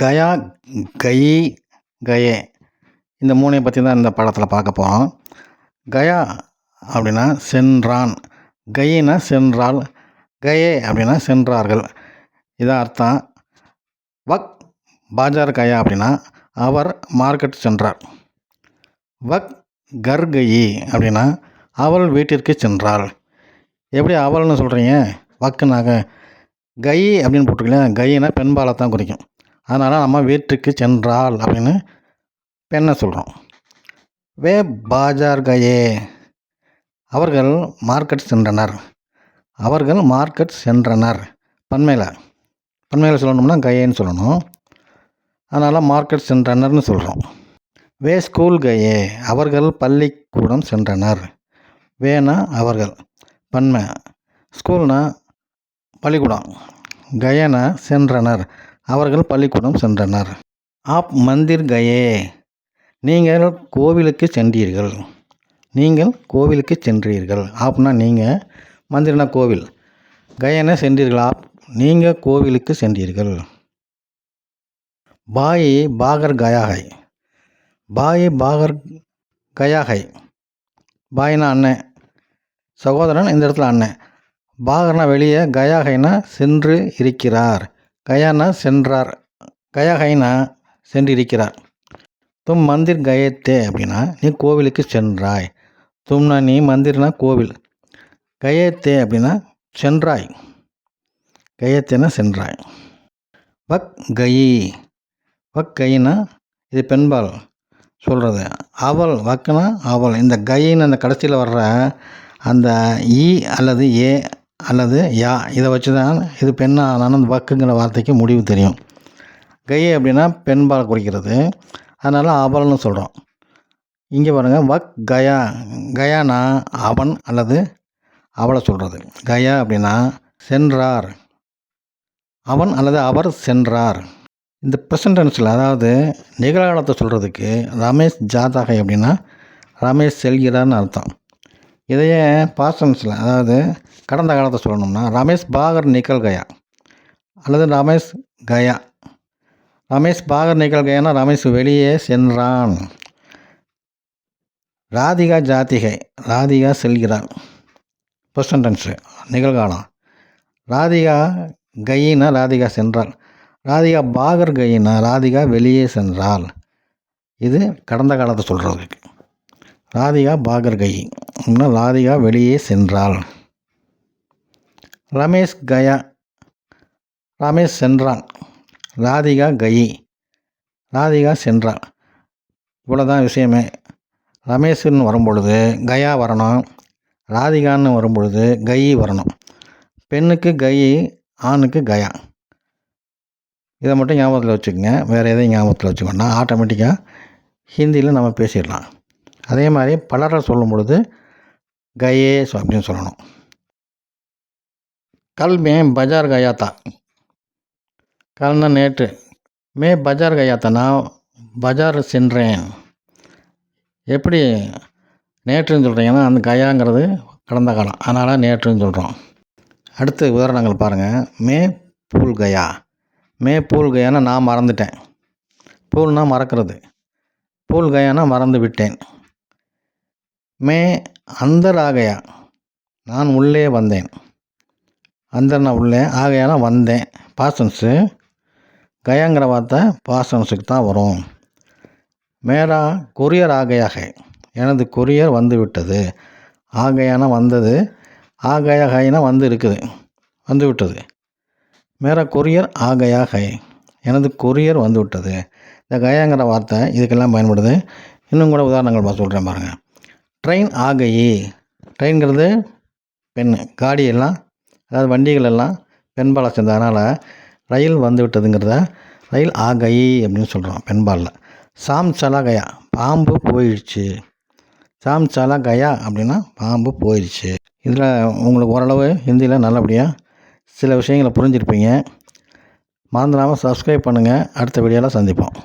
கயா கயி கயே. இந்த மூணையும் பற்றி தான் இந்த படத்தில் பார்க்க போகிறோம் கயா அப்படின்னா சென்றான். கயினா சென்றால் கயே அப்படின்னா சென்றார்கள். இதான் அர்த்தம். வக் பாஜார் கயா அப்படின்னா அவர் மார்க்கெட் சென்றார். வக் கர்கயி அப்படின்னா அவள் வீட்டிற்கு சென்றாள். எப்படி அவள்னு சொல்கிறீங்க வக்குனாக. கை அப்படின்னு போட்டிருக்கீங்களா? கையினா பெண்பாலை தான் குறிக்கும். அதனால் நம்ம வீட்டுக்கு சென்றாள் அப்படின்னு பெண்ணை சொல்கிறோம் வே பாஜார் கயே அவர்கள் மார்க்கெட் சென்றனர். அவர்கள் மார்க்கெட் சென்றனர். பன்மையில். பன்மையில் சொல்லணும்னா கயேன்னு சொல்லணும். அதனால் மார்க்கெட் சென்றனர்னு சொல்கிறோம் வே ஸ்கூல் கயே அவர்கள் பள்ளிக்கூடம் சென்றனர். வேனா அவர்கள். பன்மை. ஸ்கூல்னா பள்ளிக்கூடம். கயன சென்றனர். அவர்கள் பள்ளிக்கூடம் சென்றனர். ஆப் மந்திர் கயே நீங்கள் கோவிலுக்கு சென்றீர்கள். நீங்கள் கோவிலுக்கு சென்றீர்கள். ஆப்னா நீங்கள் மந்திரனா கோவில். கயனை சென்றீர்கள். ஆப் நீங்கள் கோவிலுக்கு சென்றீர்கள். பாயி பாகர் கயாகை. பாயி பாகர் கயாகை. பாயினா அண்ணன் சகோதரன் இந்த இடத்துல அண்ணன் பாகர்னா வெளியே கயாகைனா சென்று இருக்கிறார். கயானா சென்றார். கயாகைனா சென்று சென்றிருக்கிறார். தும் மந்திர் கயத்தே அப்படின்னா நீ கோவிலுக்கு சென்றாய். தும்னா நீ மந்திர்னா கோவில். கயத்தே அப்படின்னா சென்றாய். கயத்தேனா சென்றாய். வக் கயி. வக் கைனா இது பெண்பால் சொல்கிறது அவள் வக்குனா அவள் இந்த கைன்னு அந்த கடைசியில் வர்ற அந்த ஈ அல்லது ஏ அல்லது யா இதை வச்சு தான் இது பெண்ணானாலும் அந்த வக்குங்கிற வார்த்தைக்கு முடிவு தெரியும். கை அப்படின்னா பெண்பால் குறிக்கிறது. அதனால் அவள்னு சொல்கிறோம் இங்கே பாருங்கள் வக் கயா கயானா அவன் அல்லது அவளை சொல்கிறது கயா அப்படின்னா சென்றார். அவன் அல்லது அவர் சென்றார். இந்த ப்ரெசன்ட் அதாவது நிகழ்காலத்தை சொல்கிறதுக்கு ரமேஷ் ஜாதகை அப்படின்னா ரமேஷ் செல்கிறார்னு அர்த்தம். இதையே பாஸ்டன்ஸில் அதாவது கடந்த காலத்தை சொல்லணும்னா ரமேஷ் பாகர் நிக்கல் கயா அல்லது ரமேஷ் கயா. ரமேஷ் பாகர் நிக்கல் கயானா ரமேஷ் வெளியே சென்றான். ராதிகா ஜாதிகை ராதிகா செல்கிறார் ப்ரெசன்டென்ஸு நிகழ்காலம். ராதிகா கையினா ராதிகா சென்றாள். ராதிகா பாகர் கையினா ராதிகா வெளியே சென்றாள். இது கடந்த காலத்தை சொல்கிறதுக்கு ராதிகா பாகர் கை இன்னும் ராதிகா வெளியே சென்றாள். ரமேஷ் கயா ரமேஷ் சென்றான். ராதிகா கயி ராதிகா சென்றான் இவ்வளோதான் விஷயமே. ரமேஷ்னு வரும்பொழுது கயா வரணும் ராதிகான்னு வரும்பொழுது கயி வரணும். பெண்ணுக்கு கயி ஆணுக்கு கயா. இதை மட்டும் ஞாபகத்தில் வச்சுக்கோங்க. வேறு எதையும் ஞாபகத்தில் வச்சுக்கோன்னா ஆட்டோமேட்டிக்காக ஹிந்தியில் நம்ம பேசிடலாம். அதே மாதிரி பலரை சொல்லும் பொழுது கயே அப்படின்னு சொல்லணும். கல் மே பஜார் கயாத்தா கல்னா நேற்று. மே பஜார் கயாத்தா நான் பஜார் சென்றேன். எப்படி நேற்றுன்னு சொல்கிறீங்கன்னா அந்த கயாங்கிறது கடந்த காலம். அதனால் நேற்றுன்னு சொல்கிறோம் அடுத்த உதாரணங்கள் பாருங்கள் மே பூல் கயா மே பூல் கயானா நான் மறந்துட்டேன். பூல்னால் மறக்கிறது. பூல் கயானா மறந்து விட்டேன். மே அந்த ஆகையா நான் உள்ளே வந்தேன். அந்தர் உள்ளே ஆகையால் வந்தேன். பாசன்ஸு கயாங்கிற வார்த்தை பாசன்ஸுக்கு தான் வரும். மேரா கொரியர் ஆகையாக. எனது கொரியர் வந்து விட்டது ஆகையான வந்தது. ஆகையாகைனா வந்து இருக்குது வந்து விட்டது மேரா கொரியர் ஆகையாக. எனது கொரியர் வந்து விட்டது இந்த கயாங்கிற வார்த்தை இதுக்கெல்லாம் பயன்படுது. இன்னும் கூட உதாரணங்கள் பார்த்து சொல்கிறேன் பாருங்கள் ட்ரெயின் ஆகையே. ட்ரெயின்கிறது பெண் காடியெல்லாம் அதாவது வண்டிகள் எல்லாம் பெண்பாலை சேர்ந்ததுனால ரயில் வந்து விட்டதுங்கிறத ரயில் ஆகை அப்படின்னு சொல்கிறோம் பெண்பாலில் சாம் சலா கயா பாம்பு போயிடுச்சு. சாம் சலா கயா அப்படின்னா பாம்பு போயிடுச்சு. இதில் உங்களுக்கு ஓரளவு ஹிந்தியில் நல்லபடியாக சில விஷயங்களை புரிஞ்சிருப்பீங்க. மறந்துடாமல் சப்ஸ்கிரைப் பண்ணுங்கள் அடுத்த வீடியோவில் சந்திப்போம்.